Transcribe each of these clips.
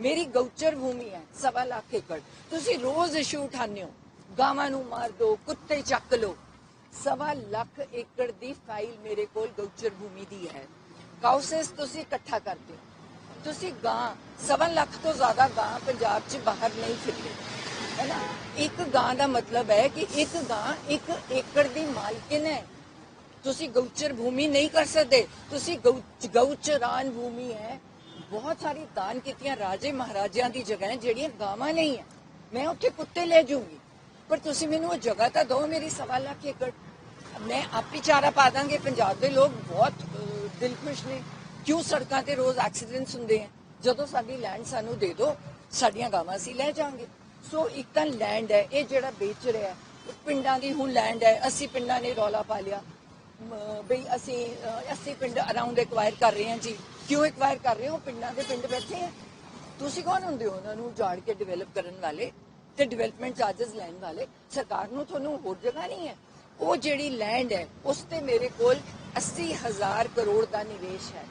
ਮੇਰੀ ਗਊਚਰ ਭੂਮੀ ਹੈ, ਸਵਾ ਲੱਖ ਏਕੜ। ਤੁਸੀਂ ਰੋਜ਼ ਇਸ਼ੂ ਉਠਾਉਂਦੇ ਹੋ। ਗਾਵਾਂ ਨੂੰ ਮਾਰ ਦਿਓ ਕੁੱਤੇ ਚੱਕ ਲਓ। ਸਵਾ ਲੱਖ ਏਕੜ ਦੀ ਫਾਈਲ ਮੇਰੇ ਕੋਲ ਗਊਚਰ ਭੂਮੀ ਦੀ ਹੈ। ਕਾਉਸਸ ਤੁਸੀਂ ਇਕੱਠਾ ਕਰਦੇ ਹੋ। ਤੁਸੀਂ ਗਾਂ, ਸਵਾ ਲੱਖ ਤੋਂ ਜ਼ਿਆਦਾ ਗਾਂ ਪੰਜਾਬ 'ਚ ਬਾਹਰ ਨਹੀਂ ਫਿਰਦੇ। ਹੈ ਨਾ? ਇੱਕ ਗਾਂ ਦਾ ਮਤਲਬ ਹੈ ਕਿ ਇੱਕ ਗਾਂ ਇੱਕ ਏਕੜ ਦੀ ਮਾਲਕਿਨ ਹੈ। ਤੁਸੀਂ ਗਊਚਰ ਭੂਮੀ ਨਹੀਂ ਕਰ ਸਕਦੇ। ਤੁਸੀਂ ਗਊਚਰਾਨ ਭੂਮੀ ਹੈ। ਬਹੁਤ ਸਾਰੀ ਦਾਨ ਕੀਤੀਆਂ ਰਾਜੇ ਮਹਾਰਾਜਿਆਂ ਦੀ ਜਗ੍ਹਾ ਜਿਹੜੀਆਂ ਗਾਵਾਂ ਨਹੀਂ ਹੈ ਮੈਂ ਉੱਥੇ ਕੁੱਤੇ ਲੈ ਜਾਊਂਗੀ। ਪਰ ਤੁਸੀਂ ਮੈਨੂੰ ਉਹ ਜਗ੍ਹਾ ਤਾਂ ਦਿਓ ਮੇਰੀ ਸਵਾ ਲੱਖ ਏਕੜ ਮੈਂ ਆਪੀ ਚਾਰਾ ਪਾ ਦਾਂਗੇ ਪੰਜਾਬ ਦੇ ਲੋਕ ਬਹੁਤ ਅਹ, ਦਿਲਖੁਸ਼ ਨੇ। ਕਿਉਂ ਸੜਕਾਂ ਤੇ ਰੋਜ਼ ਐਕਸੀਡੈਂਟਸ ਹੁੰਦੇ ਆ? ਜਦੋਂ ਸਾਡੀ ਲੈਂਡ ਸਾਨੂੰ ਦੇ ਦਿਓ ਸਾਡੀਆਂ ਗਾਵਾਂ ਅਸੀਂ ਲੈ ਜਾਾਂਗੇ ਸੋ ਇੱਕ ਤਾਂ ਲੈਂਡ ਹੈ ਇਹ ਜਿਹੜਾ ਵੇਚ ਰਿਹਾ ਪਿੰਡਾਂ ਦੀ ਹੁਣ ਲੈਂਡ ਹੈ ਅਸੀਂ ਪਿੰਡਾਂ ਨੇ ਰੌਲਾ ਪਾ ਲਿਆ। ਬਈ ਅਸੀਂ ਅਹ, 80 ਪਿੰਡ ਅਰਾਊਂਡ ਐਕਵਾਇਰ ਕਰ ਰਹੇ ਹਾਂ ਜੀ। ਕਿਉਂ ਐਕਵਾਇਰ ਕਰ ਰਹੇ ਹੋ? ਪਿੰਡਾਂ ਦੇ ਪਿੰਡ ਬੈਠੇ ਆ। ਤੁਸੀਂ ਕੌਣ ਹੁੰਦੇ ਹੋ ਉਹਨਾਂ ਨੂੰ ਝਾੜ ਕੇ ਡਿਵੈਲਪ ਕਰਨ ਵਾਲੇ ਤੇ ਡਿਵੈਲਪਮੈਂਟ ਚਾਰजेस ਲੈਣ ਵਾਲੇ? ਸਰਕਾਰ ਨੂੰ ਤੁਹਾਨੂੰ ਹੋਰ ਜਗ੍ਹਾ ਨਹੀਂ ਹੈ। ਉਹ ਜਿਹੜੀ ਲੈਂਡ ਹੈ ਉਸ ਤੇ ਮੇਰੇ ਕੋਲ 80000 ਕਰੋੜ ਦਾ ਨਿਵੇਸ਼ ਹੈ।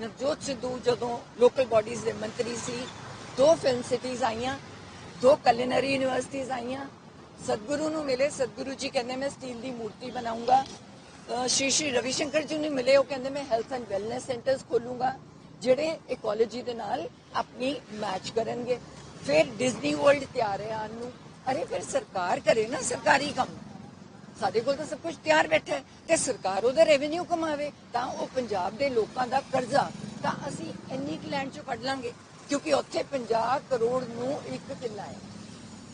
ਨਵਜੋਤ ਸਿੱਧੂ ਜਦੋਂ ਲੋਕਲ ਬਾਡੀਜ਼ ਦੇ ਮੰਤਰੀ ਸੀ ਦੋ ਫਿਲਮ ਸਿਟੀਜ਼ ਆਈਆਂ ਦੋ ਕਲਿਨਰੀ ਯੂਨੀਵਰਸਿਟੀਜ਼ ਆਈਆਂ। ਸਤਿਗੁਰੂ ਨੂੰ ਮਿਲੇ ਸਤਿਗੁਰੂ ਜੀ ਕਹਿੰਦੇ ਮੈਂ ਸਟੀਲ ਦੀ ਮੂਰਤੀ ਬਣਾਉਂਗਾ। ਸ਼੍ਰੀ ਸ਼੍ਰੀ ਰਵੀ ਸ਼ੰਕਰ ਜੀ ਨੂੰ ਮਿਲੇ, ਉਹ ਕਹਿੰਦੇ ਮੈਂ ਹੈਲਥ ਐਂਡ ਵੈਲਨੈਸ ਸੈਂਟਰਸ ਖੋਲੂੰਗਾ, ਜਿਹੜੇ ਇਕੋਲੋਜੀ ਦੇ ਨਾਲ ਆਪਣੀ ਮੈਚ ਕਰਨਗੇ। ਫਿਰ ਡਿਜ਼ਨੀ ਵਰਲਡ ਤਿਆਰ ਹੈ ਆਉਣ ਨੂੰ। ਅਰੇ ਫਿਰ ਸਰਕਾਰ ਕਰੇ ਨਾ ਸਰਕਾਰੀ ਕੰਮ। ਸਾਡੇ ਕੋਲ ਤਾਂ ਸਭ ਕੁਝ ਤਿਆਰ ਬੈਠਾ ਤੇ ਸਰਕਾਰ ਉਹਦਾ ਰੈਵਨਿਊ ਕਮਾਵੇ, ਤਾਂ ਉਹ ਪੰਜਾਬ ਦੇ ਲੋਕਾਂ ਦਾ ਕਰਜ਼ਾ, ਤਾਂ ਅਸੀਂ ਇੰਨੀ ਕੁ ਲੈਂਡ ਚੋਂ ਕੱਢ ਲਾਂਗੇ, ਕਿਉਂਕਿ ਉੱਥੇ 50 ਕਰੋੜ ਨੂੰ ਇੱਕ ਕਿੱਲਾ ਹੈ।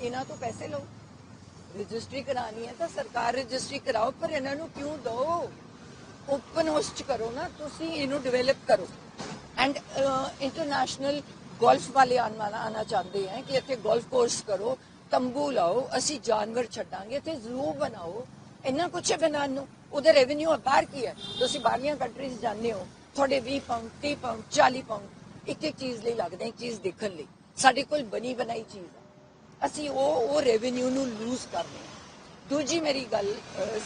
ਇਹਨਾਂ ਤੋਂ ਪੈਸੇ ਲਓ। ਰਜਿਸਟਰੀ ਕਰਾਣੀ ਹੈ ਤਾਂ ਸਰਕਾਰ ਰਜਿਸਟਰੀ ਕਰਾਓ, ਪਰ ਇਹਨਾਂ ਨੂੰ ਕਿਉਂ ਦੋ ਓਪਨ ਹੋਸਟ ਕਰੋ ਨਾ, ਤੁਸੀਂ ਇਹਨੂੰ ਡਿਵੈਲਪ ਕਰੋ। ਐਂਡ ਇੰਟਰਨੈਸ਼ਨਲ ਗੋਲਫ ਵਾਲੇ ਆਣਾ ਚਾਹੁੰਦੇ ਹੈ ਕਿ ਇੱਥੇ ਗੋਲਫ ਕੋਰਸ ਕਰੋ, ਤੰਬੂ ਲਾਓ, ਅਸੀਂ ਜਾਨਵਰ ਛੱਡਾਂਗੇ, ਇੱਥੇ ਜ਼ੂ ਬਣਾਓ। ਇੰਨਾ ਕੁਛ ਬਣਾਉਣ ਨੂੰ। ਉਹਦਾ ਰੈਵਨਿਊ ਬਾਹਰ ਕੀ ਹੈ? ਤੁਸੀਂ ਬਾਹਰਲੀਆਂ ਕੰਟਰੀਜ਼ ਜਾਂਦੇ ਹੋ, ਤੁਹਾਡੇ 20 ਪਾਉਂਡ 30 ਪਾਉਂਡ 40 ਪਾਉਂਡ ਇੱਕ ਇੱਕ ਚੀਜ਼ ਲਈ ਲੱਗਦੇ ਇੱਕ ਚੀਜ਼ ਦੇਖਣ ਲਈ। ਸਾਡੇ ਕੋਲ ਬਣੀ ਬਣਾਈ ਚੀਜ਼ ਹੈ ਅਸੀਂ ਉਹ ਉਹ ਰੈਵਨਿਊ ਨੂੰ ਲੂਜ਼ ਕਰ ਰਹੇ ਹਾਂ। ਦੂਜੀ ਮੇਰੀ ਗੱਲ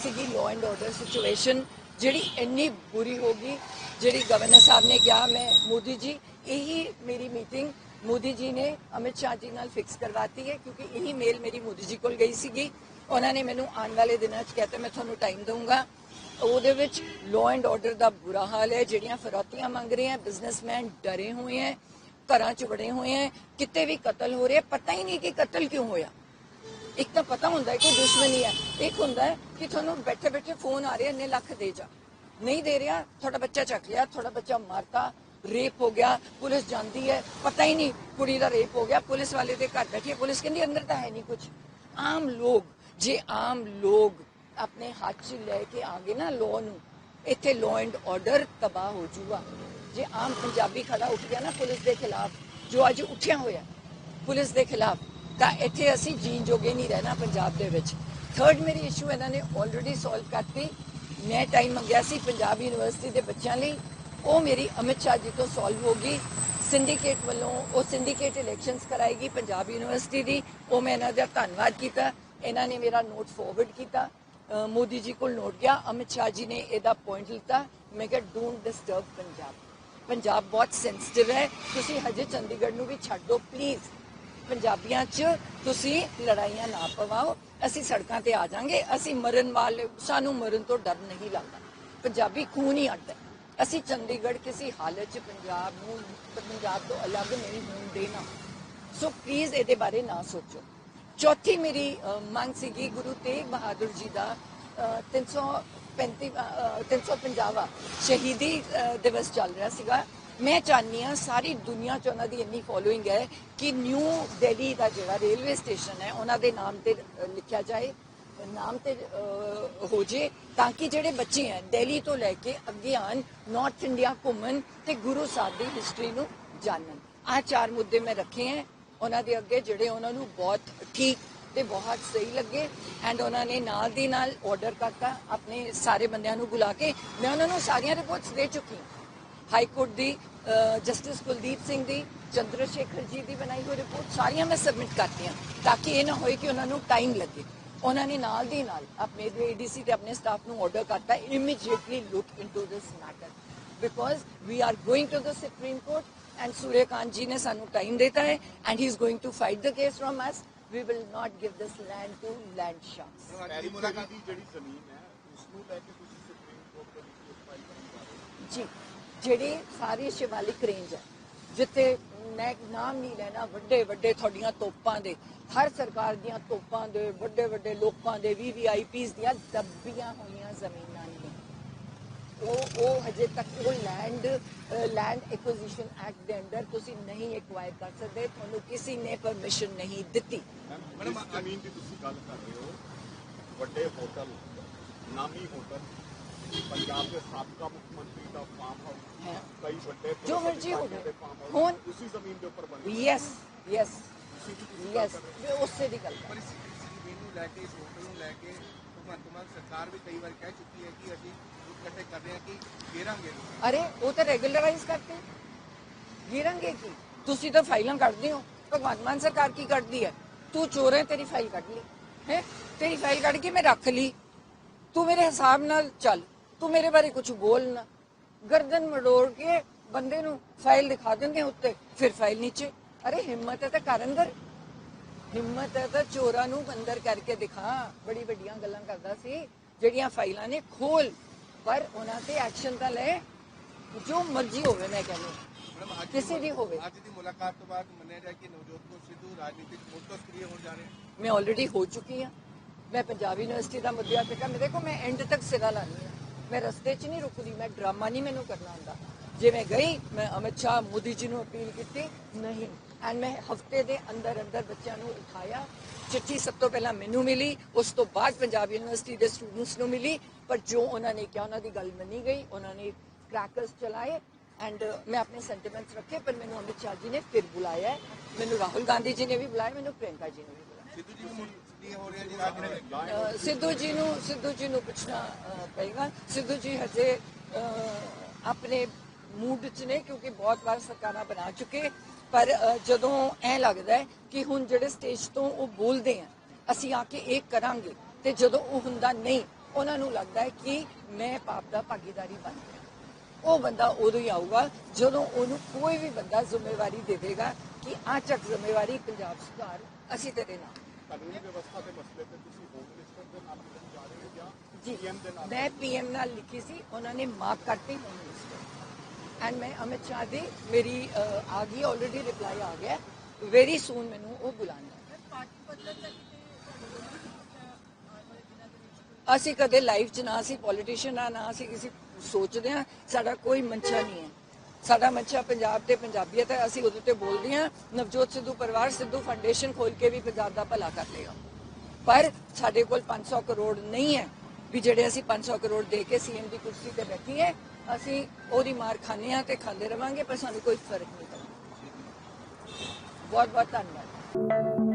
ਸੀਗੀ ਲਾਅ ਐਂਡ ਆਰਡਰ ਸਿਚੁਏਸ਼ਨ ਜਿਹੜੀ ਇੰਨੀ ਬੁਰੀ ਹੋ ਗਈ, ਜਿਹੜੀ ਗਵਰਨਰ ਸਾਹਿਬ ਨੇ ਕਿਹਾ, ਮੈਂ ਮੋਦੀ ਜੀ, ਇਹੀ ਮੇਰੀ ਮੀਟਿੰਗ ਮੋਦੀ ਜੀ ਨੇ ਅਮਿਤ ਸ਼ਾਹ ਜੀ ਨਾਲ ਫਿਕਸ ਕਰਵਾਤੀ ਹੈ, ਕਿਉਂਕਿ ਇਹੀ ਮੇਲ ਮੇਰੀ ਮੋਦੀ ਜੀ ਕੋਲ ਗਈ ਸੀਗੀ। ਉਹਨਾਂ ਨੇ ਮੈਨੂੰ ਆਉਣ ਵਾਲੇ ਦਿਨਾਂ 'ਚ ਕਹਤਾ ਮੈਂ ਤੁਹਾਨੂੰ ਟਾਈਮ ਦਊਂਗਾ। ਉਹਦੇ ਵਿੱਚ ਲਾਅ ਐਂਡ ਆਰਡਰ ਦਾ ਬੁਰਾ ਹਾਲ ਹੈ, ਜਿਹੜੀਆਂ ਫਰੋਤੀਆਂ ਮੰਗ ਰਹੇ ਹੈ ਬਿਜ਼ਨਸਮੈਨ ਡਰੇ ਹੋਏ ਹੈ। ਘਰਾਂ 'ਚ ਵੜੇ ਹੋਏ ਹੈ ਕਿਤੇ ਵੀ ਕਤਲ ਹੋ ਰਿਹਾ, ਪਤਾ ਹੀ ਨਹੀਂ ਕਿ ਕਤਲ ਕਿਉਂ ਹੋਇਆ। ਇੱਕ ਤਾਂ ਪਤਾ ਹੁੰਦਾ ਹੈ ਕਿ ਦੁਸ਼ਮਣੀ ਹੈ, ਇੱਕ ਹੁੰਦਾ ਹੈ ਕਿ ਤੁਹਾਨੂੰ ਬੈਠੇ ਬੈਠੇ ਫੋਨ ਆ ਰਿਹਾ ਇੰਨੇ ਲੱਖ ਦੇ ਜਾ। ਨਹੀਂ ਦੇ ਰਿਹਾ, ਤੁਹਾਡਾ ਬੱਚਾ ਚੱਕ ਲਿਆ, ਤੁਹਾਡਾ ਬੱਚਾ ਮਾਰਤਾ, ਰੇਪ ਹੋ ਗਿਆ, ਪੁਲਿਸ ਜਾਂਦੀ ਹੈ, ਪਤਾ ਹੀ ਨਹੀਂ ਕੁੜੀ ਦਾ ਰੇਪ ਹੋ ਗਿਆ, ਪੁਲਿਸ ਵਾਲੇ ਦੇ ਘਰ ਬੈਠੀ, ਪੁਲਿਸ ਕਹਿੰਦੀ ਅੰਦਰ ਤਾਂ ਹੈ ਨਹੀਂ ਕੁਝ ਆਮ ਲੋਕ, ਜੇ ਆਮ ਲੋਕ ਆਪਣੇ ਹੱਥ 'ਚ ਲੈ ਕੇ ਆਗੇ ਨਾ ਲਾਅ ਨੂੰ, ਇੱਥੇ ਲਾਅ ਐਂਡ ਆਰਡਰ ਤਬਾਹ ਹੋ ਜੂਗਾ ਜੇ ਆਮ ਪੰਜਾਬੀ ਖੜਾ ਉੱਠ ਗਿਆ ਨਾ ਪੁਲਿਸ ਦੇ ਖਿਲਾਫ, ਜੋ ਅੱਜ ਉੱਠਿਆ ਹੋਇਆ, ਪੁਲਿਸ ਦੇ ਖਿਲਾਫ, ਤਾਂ ਇੱਥੇ ਅਸੀਂ ਜੀਣ ਜੋਗੇ ਨਹੀਂ ਰਹਿਣਾ ਪੰਜਾਬ ਦੇ ਵਿੱਚ। ਥਰਡ ਮੇਰੀ ਇਸ਼ੂ ਇਹਨਾਂ ਨੇ ਆਲਰੇਡੀ ਸੋਲਵ ਕਰਤੀ। ਮੈਂ ਟਾਈਮ ਮੰਗਿਆ ਸੀ ਪੰਜਾਬ ਯੂਨੀਵਰਸਿਟੀ ਦੇ ਬੱਚਿਆਂ ਲਈ। ਉਹ ਮੇਰੀ ਅਮਿਤ ਸ਼ਾਹ ਜੀ ਤੋਂ ਸੋਲਵ ਹੋ ਸਿੰਡੀਕੇਟ ਵੱਲੋਂ ਉਹ ਸਿੰਡੀਕੇਟ ਇਲੈਕਸ਼ਨਸ ਕਰਾਏਗੀ ਪੰਜਾਬ ਯੂਨੀਵਰਸਿਟੀ ਦੀ। ਉਹ ਮੈਂ ਇਹਨਾਂ ਦਾ ਧੰਨਵਾਦ ਕੀਤਾ। ਇਹਨਾਂ ਨੇ ਮੇਰਾ ਨੋਟ ਫਾਰਵਰਡ ਕੀਤਾ। ਮੋਦੀ ਜੀ ਕੋਲ ਨੋਟ ਗਿਆ। ਅਮਿਤ ਸ਼ਾਹ ਜੀ ਨੇ ਇਹਦਾ ਪੁਆਇੰਟ ਲਿੱਤਾ। ਮੈਂ ਕਿਹਾ ਡੋਨਟ ਡਿਸਟਰਬ ਪੰਜਾਬ. ਪੰਜਾਬ ਬਹੁਤ ਸੈਂਸਿਟਿਵ ਹੈ। ਤੁਸੀਂ ਹਜੇ ਚੰਡੀਗੜ੍ਹ ਨੂੰ ਵੀ ਛੱਡ ਦਿਓ ਪਲੀਜ਼ ਪੰਜਾਬੀਆਂ 'ਚ ਤੁਸੀਂ ਲੜਾਈਆਂ ਨਾ ਪਵਾਓ। ਅਸੀਂ ਸੜਕਾਂ ਤੇ ਆ ਜਾਾਂਗੇ। ਅਸੀਂ ਮਰਨ ਵਾਲੇ ਸਾਨੂੰ ਮਰਨ ਤੋਂ ਡਰ ਨਹੀਂ ਲੱਗਦਾ। ਪੰਜਾਬੀ ਖੂਨ ਹੀ ਅੱਡ ਅਸੀਂ ਚੰਡੀਗੜ੍ਹ ਕਿਸੇ ਹਾਲਤ 'ਚ ਪੰਜਾਬ ਨੂੰ ਪੰਜਾਬ ਤੋਂ ਅਲੱਗ ਨਹੀਂ ਹੋਣ ਦੇਣਾ। ਸੋ ਪਲੀਜ਼ ਇਹਦੇ ਬਾਰੇ ਨਾ ਸੋਚੋ। ਚੌਥੀ ਮੇਰੀ ਮੰਗ ਸੀਗੀ ਗੁਰੂ ਤੇਗ ਬਹਾਦਰ ਜੀ ਦਾ। ਅ, 335 ਅ, 350ਵਾਂ ਸ਼ਹੀਦੀ ਦਿਵਸ ਚੱਲ ਰਿਹਾ ਸੀਗਾ। ਮੈਂ ਚਾਹਨੀ ਆ ਸਾਰੀ ਦੁਨੀਆ 'ਚ ਉਹਨਾਂ ਦੀ ਇੰਨੀ ਫੋਲੋਇੰਗ ਹੈ ਕਿ ਨਿਊ ਦਿੱਲੀ ਦਾ ਜਿਹੜਾ ਰੇਲਵੇ ਸਟੇਸ਼ਨ ਹੈ ਉਹਨਾਂ ਦੇ ਨਾਮ ਤੇ ਲਿਖਿਆ ਜਾਏ ਨਾਮ ਤੇ ਹੋ ਜੇ ਤਾਂ ਕਿ ਜਿਹੜੇ ਬੱਚੇ ਹੈ ਦਿੱਲੀ ਤੋਂ ਲੈ ਕੇ ਅੱਗੇ ਆਣ ਨਾਰਥ ਇੰਡੀਆ ਘੁੰਮਣ ਤੇ ਗੁਰੂ ਸਾਹਿਬ ਦੀ ਹਿਸਟਰੀ ਨੂੰ ਜਾਣਨ। ਆਹ ਚਾਰ ਮੁੱਦੇ ਮੈਂ ਰੱਖੇ ਹੈ। ਉਹਨਾਂ ਦੇ ਅੱਗੇ ਜਿਹੜੇ ਉਹਨਾਂ ਨੂੰ ਬਹੁਤ ਠੀਕ ਤੇ ਬਹੁਤ ਸਹੀ ਲੱਗੇ। ਐਂਡ ਉਹਨਾਂ ਨੇ ਨਾਲ ਦੀ ਨਾਲ ਆਰਡਰ ਕਰਤਾ ਆਪਣੇ ਸਾਰੇ ਬੰਦਿਆਂ ਨੂੰ ਬੁਲਾ ਕੇ। ਮੈਂ ਉਹਨਾਂ ਨੂੰ ਸਾਰੀਆਂ ਰਿਪੋਰਟਸ ਦੇ ਚੁੱਕੀ ਹਾਂ। ਹਾਈ ਕੋਰਟ ਦੀ ਜਸਟਿਸ ਕੁਲਦੀਪ ਸਿੰਘ ਦੀ ਚੰਦਰ ਸ਼ੇਖਰ ਜੀ ਦੀ ਬਣਾਈ ਹੋਈ ਰਿਪੋਰਟ ਸਾਰੀਆਂ ਮੈਂ ਸਬਮਿਟ ਕਰਤੀਆਂ, ਤਾਂ ਕਿ ਇਹ ਨਾ ਹੋਏ ਕਿ ਉਹਨਾਂ ਨੂੰ ਟਾਈਮ ਲੱਗੇ। ਉਹਨਾਂ ਨੇ ਨਾਲ ਦੀ ਨਾਲ ਆਪਣੇ ਏਡੀਸੀ ਤੇ ਆਪਣੇ ਸਟਾਫ ਨੂੰ ਆਰਡਰ ਕਰਤਾ immediately look into this matter because we are going to the supreme court and Suryakant ji ਨੇ ਸਾਨੂੰ ਟਾਈਮ ਦਿੱਤਾ ਹੈ and he is going to fight the case from us we will not give this land to land sharks ਪੈਰੀ ਮੁਲਾਕਾਤ ਦੀ ਜਿਹੜੀ ਜ਼ਮੀਨ ਹੈ ਉਸ ਨੂੰ ਲੈ ਕੇ ਤੁਸੀਂ ਸੁਪਰੀਮ ਕੋਰਟ ਦੇ ਵਿੱਚ ਕੇਸ ਫਾਈਲ ਕਰਨ ਜਾ ਜਿਹੜੀ ਸਾਰੀ ਸ਼ਿਵਾਲਿਕ ਰੇਂਜ ਹੈ ਜਿੱਥੇ ਮੈਂ ਨਾਮ ਨਹੀਂ ਲੈਣਾ ਵੱਡੇ ਵੱਡੇ ਤੁਹਾਡੀਆਂ ਤੋਪਾਂ ਦੇ ਹਰ ਸਰਕਾਰ ਦੀਆਂ ਤੋਪਾਂ ਦੇ ਵੱਡੇ ਵੱਡੇ ਲੋਕਾਂ ਦੇ ਵੀਵੀਆਈਪੀਸ ਦੀਆਂ ਦੱਬੀਆਂ ਹੋਈਆਂ ਜ਼ਮੀਨਾਂ ਉਹ ਉਹ ਹਜੇ ਤੱਕ ਉਹ ਲੈਂਡ ਲੈਂਡ ਐਕੁਜੀਸ਼ਨ ਐਕਟ ਦੇ ਅੰਡਰ ਤੁਸੀਂ ਨਹੀਂ ਐਕਵਾਇਰ ਕਰ ਸਕਦੇ ਤੁਹਾਨੂੰ ਕਿਸੇ ਨੇ ਪਰਮਿਸ਼ਨ ਨਹੀਂ ਦਿੱਤੀ। ਮੈਡਮ ਜ਼ਮੀਨ ਦੀ ਤੁਸੀਂ ਗੱਲ ਕਰ ਰਹੇ ਹੋ। ਵੱਡੇ ਹੋਟਲ ਨਾਮੀ ਹੋਟਲ ਪੰਜਾਬ ਦੇ ਸਾਬਕਾ ਮੁੱਖ ਮੰਤਰੀ ਦਾ ਫਾਰਮ ਹਾਊਸ ਹੈ। ਕਈ ਵੱਡੇ ਜੋ ਮਰਜ਼ੀ ਹੋਵੇ। ਹੁਣ- ਉਸੇ ਜ਼ਮੀਨ ਦੇ ਉੱਪਰ ਬਣੇ ਯੈਸ ਯੈਸ ਯੈਸ। ਉਸੇ ਦੀ ਗੱਲ ਪਰ ਇਸ ਇਸ ਜ਼ਮੀਨ ਨੂੰ ਲੈ ਕੇ ਇਸ ਹੋਟਲ ਨੂੰ ਲੈ ਕੇ ਭਗਵੰਤ ਮਾਨ ਸਰਕਾਰ ਵੀ ਕਈ ਵਾਰ ਕਹਿ ਚੁੱਕੀ ਹੈ ਕਿ ਅਸੀਂ ਇਕੱਠੇ ਕਰ ਰਹੇ ਹਾਂ ਕਿ ਘੇਰਾਂਗੇ ਅਰੇ, ਉਹ ਤਾਂ ਰੈਗੂਲਰਾਈਜ਼ ਕਰਤੇ। ਗਿਰਾਂਗੇ ਕੀ? ਤੁਸੀਂ ਤਾਂ ਫਾਈਲਾਂ ਕੱਢਦੇ ਹੋ। ਭਗਵੰਤ ਮਾਨ ਸਰਕਾਰ ਕੀ ਕੱਢਦੀ ਹੈ? ਤੂੰ ਚੋਰ ਹੈ, ਤੇਰੀ ਫਾਈਲ ਕੱਢ ਲਈ। ਹੈ? ਤੇਰੀ ਫਾਈਲ ਕੱਢ ਕੇ ਮੈਂ ਰੱਖ ਲਈ। ਤੂੰ ਮੇਰੇ ਹਿਸਾਬ ਨਾਲ ਚੱਲ। ਤੂੰ ਮੇਰੇ ਬਾਰੇ ਕੁਝ ਬੋਲ ਨਾ। ਗਰਦਨ ਮੜੋੜ ਕੇ ਬੰਦੇ ਨੂੰ ਫਾਈਲ ਦਿਖਾ ਦਿੰਦੇ ਉੱਤੇ, ਫਿਰ ਫਾਈਲ ਨੀਚੇ। ਅਰੇ, ਹਿੰਮਤ ਹੈ ਤਾਂ ਕਰ ਅੰਦਰ। ਹਿੰਮਤ ਹੈ ਤਾਂ ਚੋਰਾਂ ਨੂੰ ਬੰਦਰ ਕਰਕੇ ਦਿਖਾ। ਬੜੀ ਵੱਡੀਆਂ ਗੱਲਾਂ ਕਰਦਾ ਸੀ। ਜਿਹੜੀਆਂ ਫਾਈਲਾਂ ਨੇ, ਖੋਲ। ਪਰ ਉਹਨਾਂ ਤੇ ਐਕਸ਼ਨ ਤਾਂ ਲੈ ਜੋ ਮਰਜ਼ੀ ਹੋਵੇ ਮੈਂ ਕਹਿੰਦੀ ਕਿਸੇ ਦੀ ਹੋਵੇ। ਅੱਜ ਦੀ ਮੁਲਾਕਾਤ ਤੋਂ ਬਾਅਦ ਮੰਨਿਆ ਜਾਏ ਕਿ ਨਵਜੋਤ ਕੌਰ ਸਿੱਧੂ ਰਾਜਨੀਤਿਕ ਮੋਟੋ ਸਕਰੀਏ ਹੋਣ ਜਾ ਰਹੇ ਮੈਂ ਆਲਰੇਡੀ ਹੋ ਚੁੱਕੀ ਹਾਂ। ਮੈਂ ਪੰਜਾਬ ਯੂਨੀਵਰਸਿਟੀ ਦਾ ਮੁੱਦਿਆ ਤੇ ਮੈਂ ਦੇਖੋ ਮੈਂ ਐਂਡ ਤੱਕ ਸਿਰਾ ਲਾਣੀ ਹਾਂ। ਮੈਂ ਰਸਤੇ 'ਚ ਨਹੀਂ ਰੁਕਦੀ ਮੈਂ ਡਰਾਮਾ ਨਹੀਂ ਮੈਨੂੰ ਕਰਨਾ ਹੁੰਦਾ ਜੇ ਮੈਂ ਗਈ ਮੈਂ ਅਮਿਤ ਸ਼ਾਹ ਮੋਦੀ ਜੀ ਨੂੰ ਅਪੀਲ ਕੀਤੀ। ਨਹੀਂ। ਐਂਡ ਮੈਂ ਹਫ਼ਤੇ ਦੇ ਅੰਦਰ ਅੰਦਰ ਬੱਚਿਆਂ ਨੂੰ ਉਠਾਇਆ। ਚਿੱਠੀ ਸਭ ਤੋਂ ਪਹਿਲਾਂ ਮੈਨੂੰ ਮਿਲੀ ਉਸ ਤੋਂ ਬਾਅਦ ਪੰਜਾਬ ਯੂਨੀਵਰਸਿਟੀ ਦੇ ਸਟੂਡੈਂਟਸ ਨੂੰ ਮਿਲੀ। ਪਰ ਜੋ ਉਹਨਾਂ ਨੇ ਕਿਹਾ ਉਹਨਾਂ ਦੀ ਗੱਲ ਮੰਨੀ ਗਈ ਉਹਨਾਂ ਨੇ ਕ੍ਰੈਕਰਸ ਚਲਾਏ ਐਂਡ ਮੈਂ ਆਪਣੇ ਸੈਂਟੀਮੈਂਟਸ ਰੱਖੇ ਪਰ ਮੈਨੂੰ ਅਮਿਤ ਸ਼ਾਹ ਜੀ ਨੇ ਫਿਰ ਬੁਲਾਇਆ। ਮੈਨੂੰ ਰਾਹੁਲ ਗਾਂਧੀ ਜੀ ਨੇ ਵੀ ਬੁਲਾਇਆ ਮੈਨੂੰ ਪ੍ਰਿਯੰਕਾ ਜੀ ਨੇ ਵੀ ਬੁਲਾਇਆ। ਸਿੱਧੂ ਜੀ ਨੂੰ ਸਿੱਧੂ ਜੀ ਨੂੰ ਪੁੱਛਣਾ ਪਏਗਾ। ਸਿੱਧੂ ਜੀ ਹਜੇ ਆਪਣੇ ਮੂਡ 'ਚ ਨੇ ਕਿਉਂਕਿ ਬਹੁਤ ਵਾਰ ਸਰਕਾਰਾਂ ਬਣਾ ਚੁੱਕੇ ਪਰ ਜਦੋਂ ਐ ਲੱਗਦਾ ਹੈ ਕਿ ਹੁਣ ਜਿਹੜੇ ਸਟੇਜ ਤੋਂ ਉਹ ਬੋਲਦੇ ਆ ਅਸੀਂ ਆ ਕੇ ਇਹ ਕਰਾਂਗੇ ਤੇ ਜਦੋਂ ਉਹ ਹੁੰਦਾ ਨਹੀਂ ਉਹਨਾਂ ਨੂੰ ਲੱਗਦਾ ਹੈ ਕਿ ਮੈਂ ਪਾਪ ਦਾ ਭਾਗੀਦਾਰੀ ਬਣ ਗਿਆ। ਉਹ ਬੰਦਾ ਉਦੋਂ ਹੀ ਆਊਗਾ ਜਦੋਂ ਉਹਨੂੰ ਕੋਈ ਵੀ ਬੰਦਾ ਜ਼ਿੰਮੇਵਾਰੀ ਦੇਵੇਗਾ ਕਿ ਆ ਚੱਕ ਜ਼ਿੰਮੇਵਾਰੀ ਪੰਜਾਬ ਸੁਧਾਰ ਅਸੀਂ ਤੇਰੇ ਨਾਲ। ਕਾਨੂੰਨੀ ਵਿਵਸਥਾ ਦੇ ਮਸਲੇ ਤੇ ਤੁਸੀਂ ਹੋਮ ਮਿਨਿਸਟਰ ਦੇ ਨਾਲ ਮਿਲਣ ਜਾ ਰਹੇ ਹੋ ਜਾਂ ਜੀ PM ਦੇ ਨਾਲ? ਮੈਂ ਪੀਐਮ ਨਾਲ ਲਿਖੀ ਸੀ ਉਹਨਾਂ ਨੇ ਮਾਫ ਕਰਤੀ। ਹੋਮ ਮਿਨਿਸਟਰ ਐਂਡ ਮੈਂ ਅਮਿਤ ਸ਼ਾਹ ਦੀ ਮੇਰੀ ਆ ਗਈ ਆਲਰੇਡੀ ਰਿਪਲਾਈ ਆ ਗਿਆ। ਵੈਰੀ ਸੂਨ ਮੈਨੂੰ ਉਹ ਬੁਲਾਣਾ ਅਸੀਂ ਕਦੇ ਲਾਈਫ 'ਚ ਨਾ ਅਸੀਂ ਪੋਲੀਟੀਸ਼ੀਅਨ ਆ, ਨਾ ਅਸੀਂ ਕਿਸੇ ਸੋਚਦੇ ਆ ਸਾਡਾ ਕੋਈ ਮੰਚਾ ਨਹੀਂ ਹੈ। ਸਾਡਾ ਮੰਚਾ ਪੰਜਾਬ ਤੇ ਪੰਜਾਬੀਅਤ ਹੈ ਅਸੀਂ ਉਹਦੇ ਤੇ ਬੋਲਦੇ ਹਾਂ, ਨਵਜੋਤ ਸਿੱਧੂ ਪਰਿਵਾਰ ਸਿੱਧੂ ਫਾਊਂਡੇਸ਼ਨ ਖੋਲ ਕੇ ਵੀ ਪੰਜਾਬ ਦਾ ਭਲਾ ਕਰ ਲੇਗਾ ਪਰ ਸਾਡੇ ਕੋਲ 500 ਕਰੋੜ ਨਹੀਂ ਹੈ ਵੀ ਜਿਹੜੇ ਅਸੀਂ 500 ਕਰੋੜ ਦੇ ਕੇ ਸੀਐਮ ਦੀ ਕੁਰਸੀ ਤੇ ਬੈਠੀਏ ਅਸੀਂ ਉਹਦੀ ਮਾਰ ਖਾਂਦੇ ਆ ਤੇ ਖਾਂਦੇ ਰਵਾਂਗੇ, ਪਰ ਸਾਨੂੰ ਕੋਈ ਫ਼ਰਕ ਨਹੀਂ ਪੈਂਦਾ। ਬਹੁਤ ਬਹੁਤ ਧੰਨਵਾਦ।